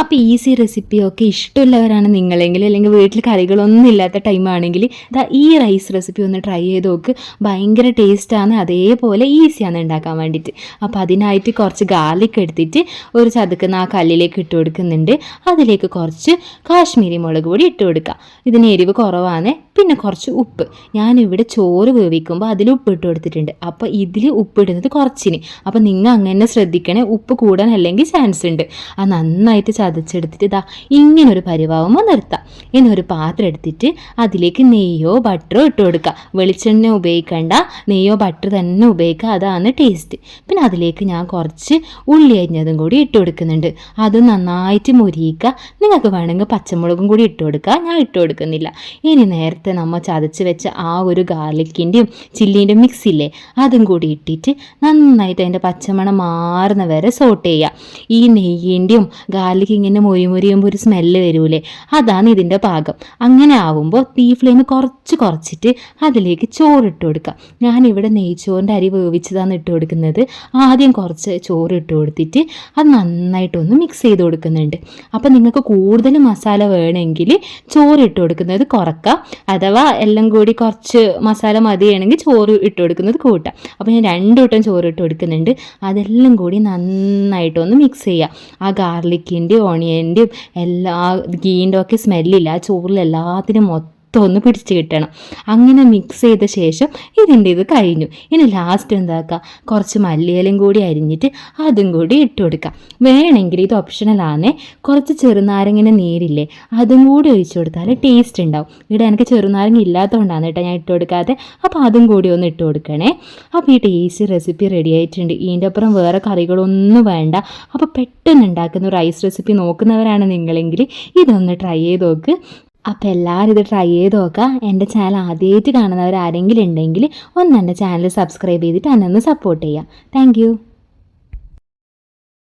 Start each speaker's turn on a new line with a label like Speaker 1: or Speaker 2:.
Speaker 1: അപ്പോൾ ഈസി റെസിപ്പിയൊക്കെ ഇഷ്ടമുള്ളവരാണ് നിങ്ങളെങ്കിൽ അല്ലെങ്കിൽ വീട്ടിൽ കറികളൊന്നും ഇല്ലാത്ത ടൈമാണെങ്കിൽ ദാ ഈ റൈസ് റെസിപ്പി ഒന്ന് ട്രൈ ചെയ്ത് നോക്ക്. ഭയങ്കര ടേസ്റ്റാണ് അതേപോലെ ഈസിയാണ് ഉണ്ടാക്കാൻ വേണ്ടിയിട്ട്. അപ്പോൾ അതിനായിട്ട് കുറച്ച് ഗാർലിക് എടുത്തിട്ട് ഒരു ചതുക്കുന്ന ആ കല്ലിലേക്ക് ഇട്ട് കൊടുക്കുന്നുണ്ട്. അതിലേക്ക് കുറച്ച് കാശ്മീരി മുളക് പൊടി ഇട്ട് കൊടുക്കുക. ഇതിന് എരിവ് കുറവാണ്. പിന്നെ കുറച്ച് ഉപ്പ്. ഞാനിവിടെ ചോറ് വേവിക്കുമ്പോൾ അതിൽ ഉപ്പ് ഇട്ട് കൊടുത്തിട്ടുണ്ട്. അപ്പോൾ ഇതിൽ ഉപ്പ് ഇടുന്നത് കുറച്ചിന്. അപ്പോൾ നിങ്ങൾ അങ്ങനെ ശ്രദ്ധിക്കണേ ഉപ്പ് കൂടാൻ അല്ലെങ്കിൽ ചാൻസ് ഉണ്ട്. അത് നന്നായിട്ട് ചതച്ചെടുത്തിട്ട് ഇതാ ഇങ്ങനെ ഒരു പരിവാവുമ്പോൾ നിർത്താം. ഇനി ഒരു പാത്രം എടുത്തിട്ട് അതിലേക്ക് നെയ്യോ ബട്ടറോ ഇട്ട് കൊടുക്കുക. വെളിച്ചെണ്ണ ഉപയോഗിക്കേണ്ട. നെയ്യോ ബട്ടർ തന്നെ ഉപയോഗിക്കുക. അതാണ് ടേസ്റ്റ് പിന്നെ അതിലേക്ക് ഞാൻ കുറച്ച് ഉള്ളി അരിഞ്ഞതും കൂടി ഇട്ട് കൊടുക്കുന്നുണ്ട്. അത് നന്നായിട്ട് മുരിയിക്കുക. നിങ്ങൾക്ക് വേണമെങ്കിൽ പച്ചമുളകും കൂടി ഇട്ട് കൊടുക്കുക. ഞാൻ ഇട്ട് കൊടുക്കുന്നില്ല. ഇനി നേരത്തെ നമ്മൾ ചതച്ച് വെച്ച ആ ഒരു ഗാർലിക്കിന്റെയും ചില്ലീന്റെയും മിക്സ് ഇല്ലേ? അതും കൂടി ഇട്ടിട്ട് നന്നായിട്ട് അതിന്റെ പച്ചമണം മാറുന്ന വരെ സോട്ട് ചെയ്യുക ഈ നെയ്യിന്റെയും ഗാർലിക് ഇങ്ങനെ മൊരി മൊരിയുമ്പോൾ ഒരു സ്മെല്ല് വരൂലേ? അതാണ് ഇതിന്റെ പാകം. അങ്ങനെ ആവുമ്പോൾ തീ ഫ്ലെയിം കുറച്ച് കുറച്ചിട്ട് അതിലേക്ക് ചോറിട്ട് കൊടുക്കുക ഞാനിവിടെ നെയ്ച്ചോറിന്റെ അരി വേവിച്ചതാണ് ഇട്ട് കൊടുക്കുന്നത്. ആദ്യം കുറച്ച് ചോറ് ഇട്ട് കൊടുത്തിട്ട് അത് നന്നായിട്ടൊന്ന് മിക്സ് ചെയ്ത് കൊടുക്കുന്നുണ്ട്. അപ്പോൾ നിങ്ങൾക്ക് കൂടുതൽ മസാല വേണമെങ്കിൽ ചോറ് ഇട്ട് കൊടുക്കുന്നത് കുറക്കാം. അഥവാ എല്ലാം കൂടി കുറച്ച് മസാല മതിയാണെങ്കിൽ ചോറ് ഇട്ട് കൊടുക്കുന്നത് കൂട്ടാം. അപ്പോൾ ഞാൻ രണ്ട് വട്ടം ചോറ് ഇട്ട് കൊടുക്കുന്നുണ്ട് അതെല്ലാം കൂടി നന്നായിട്ടൊന്ന് മിക്സ് ചെയ്യുക ആ ഗാർലിക്കിന്റെയും ഓണിയന്റെയും എല്ലാ ഗീന്റെ ഒക്കെ സ്മെല്ലില്ല ആ ചോറിൽ എല്ലാത്തിനും മൊത്തം ഒന്ന് പിടിച്ച് കിട്ടണം. അങ്ങനെ മിക്സ് ചെയ്ത ശേഷം ഇതിന്റെ ഇത് കഴിഞ്ഞു. ഇനി ലാസ്റ്റ് എന്താക്കുക കുറച്ച് മല്ലിയിലും കൂടി അരിഞ്ഞിട്ട് അതും കൂടി ഇട്ട് കൊടുക്കുക വേണമെങ്കിൽ ഇത് ഓപ്ഷണലാണേ കുറച്ച് ചെറുനാരങ്ങിന്റെ നീരില്ലേ അതും കൂടി ഒഴിച്ചു കൊടുത്താൽ ടേസ്റ്റ് ഉണ്ടാവും. ഇവിടെ എനിക്ക് ചെറുനാരങ്ങ ഇല്ലാത്തതുകൊണ്ടാണ് കേട്ടോ ഞാൻ ഇട്ട് കൊടുക്കാതെ അപ്പോൾ അതും കൂടി ഒന്ന് ഇട്ട് കൊടുക്കണേ. അപ്പോൾ ഈ ടേസ്റ്റ് റെസിപ്പി റെഡി ആയിട്ടുണ്ട്. ഇതിന്റെ അപ്പുറം വേറെ കറികളൊന്നും വേണ്ട. അപ്പോൾ പെട്ടെന്ന് ഉണ്ടാക്കുന്ന റൈസ് റെസിപ്പി നോക്കുന്നവരാണ് നിങ്ങളെങ്കിൽ ഇതൊന്ന് ട്രൈ ചെയ്ത് നോക്ക്. അപ്പോൾ എല്ലാവരും ഇത് ട്രൈ ചെയ്ത് നോക്കുക. എന്റെ ചാനൽ ആദ്യമായിട്ട് കാണുന്നവർ ആരെങ്കിലും ഉണ്ടെങ്കിൽ ഒന്ന് എന്റെ ചാനൽ സബ്സ്ക്രൈബ് ചെയ്തിട്ട് എന്നെ ഒന്ന് സപ്പോർട്ട് ചെയ്യാം താങ്ക്